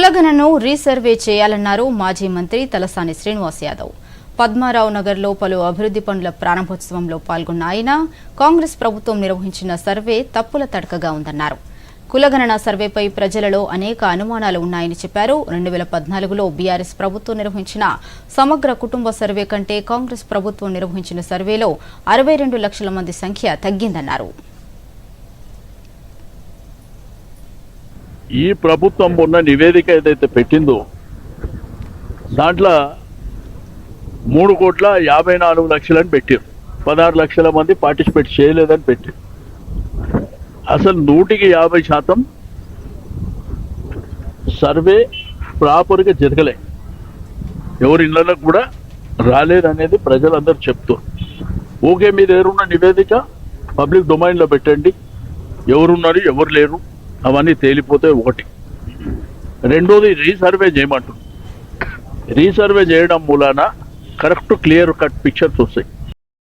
కులగణను resurvey చేయాలన్నారు మాజీ మంత్రి తలసాని శ్రీనివాస్ యాదవ్. పద్మారావు నగర్లో పలు అభివృద్ధి పనుల ప్రారంభోత్సవంలో పాల్గొన్న ఆయన కాంగ్రెస్ ప్రభుత్వం నిర్వహించిన సర్వే తప్పుల తడకగా ఉందన్నారు. కులగణన సర్వేపై ప్రజలలో అనేక అనుమానాలు ఉన్నాయని చెప్పారు. రెండు వేల పద్నాలుగులో బీఆర్ఎస్ ప్రభుత్వం నిర్వహించిన సమగ్ర కుటుంబ సర్వే కంటే కాంగ్రెస్ ప్రభుత్వం నిర్వహించిన సర్వేలో అరవై రెండు లక్షల మంది సంఖ్య తగ్గిందన్నారు. ఈ ప్రభుత్వం ఉన్న నివేదిక ఏదైతే పెట్టిందో దాంట్లో మూడు కోట్ల యాభై నాలుగు లక్షలని పెట్టారు. పదహారు లక్షల మంది పార్టిసిపేట్ చేయలేదని పెట్టారు. అసలు నూటికి యాభై శాతం సర్వే ప్రాపర్గా జరగలే. ఎవరి ఇళ్ళలో కూడా రాలేదనేది ప్రజలందరూ చెప్తారు ఓకే మీ దగ్గర ఉన్న నివేదిక పబ్లిక్ డొమైన్లో పెట్టండి. ఎవరున్నారు ఎవరు లేరు. అవన్నీ తేలిపోతే ఒకటి. రెండోది రీసర్వే చేయమంటుంది రీసర్వే చేయడం మూలాన కరెక్ట్ క్లియర్ కట్ పిక్చర్స్ వస్తాయి.